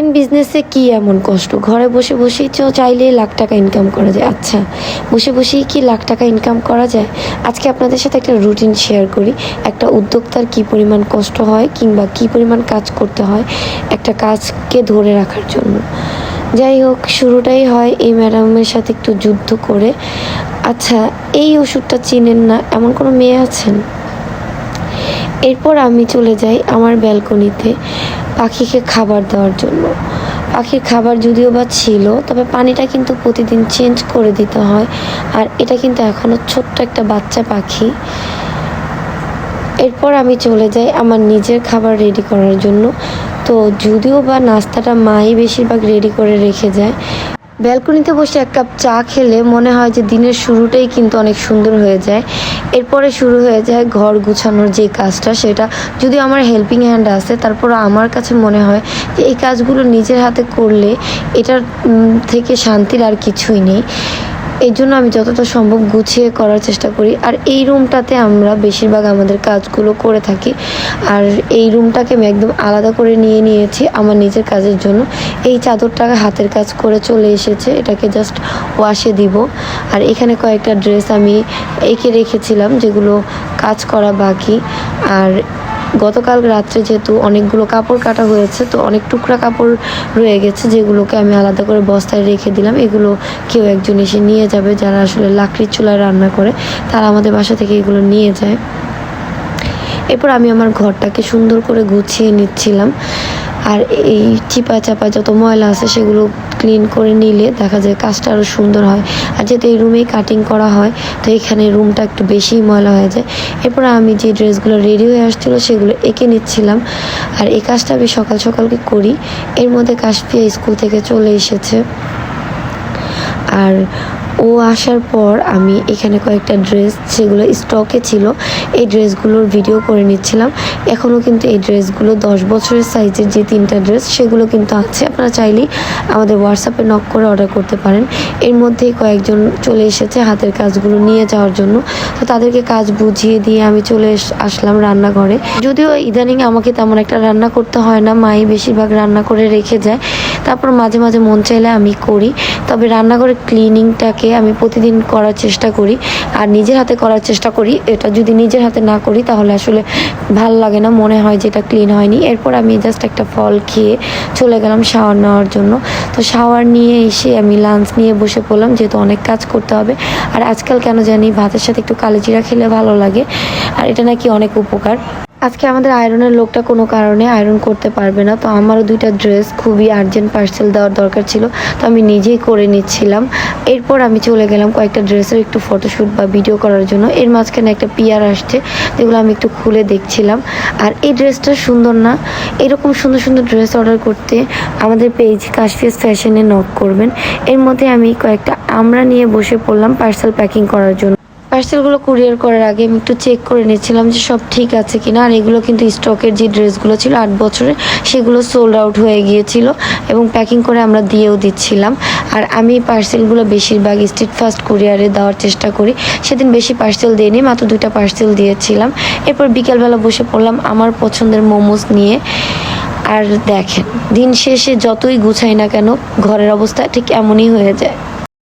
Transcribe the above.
Online বিজনেসে কি এমন কষ্ট? ঘরে বসে বসেই তো চাইলেই লাখ টাকা ইনকাম করা যায়। আচ্ছা বসে বসেই কি লাখ টাকা ইনকাম করা যায়? আজকে আপনাদের সাথে একটা রুটিন শেয়ার করি। একটা উদ্যোক্তার কি পরিমাণ কষ্ট হয় কিংবা কি পরিমাণ কাজ করতে হয় একটা কাজকে ধরে রাখার জন্য। যাই হোক, শুরুটাই হয় এই ম্যাডামের সাথে একটু যুদ্ধ করে। আচ্ছা এই ওষুধটা চিনেন না? এমন কোনো মেয়ে আছেন? এরপর আমি চলে যাই আমার ব্যালকনিতে পাখিকে খাবার দেওয়ার জন্য। পাখির খাবার যদিও বা ছিল, তবে পানিটা কিন্তু প্রতিদিন চেঞ্জ করে দিতে হয়। আর এটা কিন্তু এখনও ছোট্ট একটা বাচ্চা পাখি। এরপর আমি চলে যাই আমার নিজের খাবার রেডি করার জন্য। তো যদিও বা নাস্তাটা মাই বেশিরভাগ রেডি করে রেখে যায় ব্যালকনিতে বসে এক কাপ চা খেলে মনে হয় যে দিনের শুরুটাই কিন্তু অনেক সুন্দর হয়ে যায়। এরপরে শুরু হয়ে যায় ঘর গুছানোর যে কাজটা, সেটা যদি আমার হেল্পিং হ্যান্ড আছে তারপর আমার কাছে মনে হয় যে এই কাজগুলো নিজের হাতে করলে এটার থেকে শান্তির আর কিছুই নেই। এই জন্য আমি যতটা সম্ভব গুছিয়ে করার চেষ্টা করি। আর এই রুমটাতে আমরা বেশিরভাগ আমাদের কাজগুলো করে থাকি। আর এই রুমটাকে আমি একদম আলাদা করে নিয়ে নিয়েছি আমার নিজের কাজের জন্য। এই চাদরটা হাতের কাজ করে চলে এসেছে, এটাকে জাস্ট ওয়াশে দিব। আর এখানে কয়েকটা ড্রেস আমি এঁকে রেখেছিলাম, যেগুলো কাজ করা বাকি। আর গতকাল রাত্রে যেহেতু অনেকগুলো কাপড় কাটা হয়েছে, তো অনেক টুকরা কাপড় রয়ে গেছে যেগুলোকে আমি আলাদা করে বস্তায় রেখে দিলাম। এগুলো কেউ একজন এসে নিয়ে যাবে যারা আসলে লাকড়ির চুলায় রান্না করে, তারা আমাদের বাসা থেকে এগুলো নিয়ে যায়। এরপর আমি আমার ঘরটাকে সুন্দর করে গুছিয়ে নিচ্ছিলাম। আর এই চিপা চাপা যত ময়লা আছে সেগুলো ক্লিন করে নিলে দেখা যায় কাজটা আরও সুন্দর হয়। আর যেহেতু এই রুমেই কাটিং করা হয়, তো এখানে রুমটা একটু বেশিই ময়লা হয়ে যায়। এরপরে আমি যে ড্রেসগুলো রেডি হয়ে আসছিল সেগুলো এঁকে নিচ্ছিলাম। আর এই কাজটা আমি সকাল সকালকে করি। এর মধ্যে কাশপিয়া স্কুল থেকে চলে এসেছে। আর ও আসার পর আমি এখানে কয়েকটা ড্রেস যেগুলো স্টকে ছিল, এই ড্রেসগুলোর ভিডিও করে নিচ্ছিলাম। এখনও কিন্তু এই ড্রেসগুলো দশ বছরের সাইজের যে তিনটা ড্রেস, সেগুলো কিন্তু আছে। আপনারা চাইলেই আমাদের হোয়াটসঅ্যাপে নক করে অর্ডার করতে পারেন। এর মধ্যে কয়েকজন চলে এসেছে হাতের কাজগুলো নিয়ে যাওয়ার জন্য। তো তাদেরকে কাজ বুঝিয়ে দিয়ে আমি চলে আসলাম রান্নাঘরে। যদিও ইদানিং আমাকে তেমন একটা রান্না করতে হয় না, মাই বেশিরভাগ রান্না করে রেখে যায়। তারপর মাঝে মাঝে মন চাইলে আমি করি। তবে রান্নাঘরের ক্লিনিংটাকে আমি প্রতিদিন করার চেষ্টা করি। আর নিজের হাতে করার চেষ্টা করি। এটা যদি নিজের হাতে না করি, তাহলে আসলে ভালো লাগে না। মনে হয় যে এটা ক্লিন হয়নি। এরপর আমি জাস্ট একটা ফল খেয়ে চলে গেলাম শাওয়ার নেওয়ার জন্য। তো শাওয়ার নিয়ে এসে আমি লাঞ্চ নিয়ে বসে পড়লাম। যেহেতু অনেক কাজ করতে হবে। আর আজকাল কেন জানি ভাতের সাথে একটু কালিজিরা খেলে ভালো লাগে। আর এটা নাকি অনেক উপকার। আজকে আমাদের আয়রনের লোকটা কোনো কারণে আয়রন করতে পারবে না, তো আমারও দুইটা ড্রেস খুবই আর্জেন্ট পার্সেল দেওয়ার দরকার ছিল, তো আমি নিজেই করে নিচ্ছিলাম। এরপর আমি চলে গেলাম কয়েকটা ড্রেসের একটু ফটোশ্যুট বা ভিডিও করার জন্য। এর মাঝখানে একটা পিয়ার আসছে, যেগুলো আমি একটু খুলে দেখছিলাম। আর এই ড্রেসটা সুন্দর না, এরকম সুন্দর সুন্দর ড্রেস অর্ডার করতে আমাদের পেজ কাশফিয়াস ফ্যাশনে নক করবেন। এর মধ্যে আমি কয়েকটা আমরা নিয়ে বসে পড়লাম পার্সেল প্যাকিং করার জন্য। পার্সেলগুলো কুরিয়ার করার আগে আমি একটু চেক করে নিচ্ছিলাম যে সব ঠিক আছে কিনা। আর এগুলো কিন্তু স্টকের যে ড্রেসগুলো ছিল আট বছরে সেগুলো সোল্ড আউট হয়ে গিয়েছিল এবং প্যাকিং করে আমরা দিয়েও দিচ্ছিলাম। আর আমি পার্সেলগুলো বেশিরভাগ স্ট্রিট ফাস্ট কুরিয়ারে দেওয়ার চেষ্টা করি। সেদিন বেশি পার্সেল দিইনি, মাত্র দুইটা পার্সেল দিয়েছিলাম। এরপর বিকেলবেলা বসে পড়লাম আমার পছন্দের মোমোস নিয়ে। আর দেখেন, দিন শেষে যতই গুছাই না কেন, ঘরের অবস্থা ঠিক এমনই হয়ে যায়।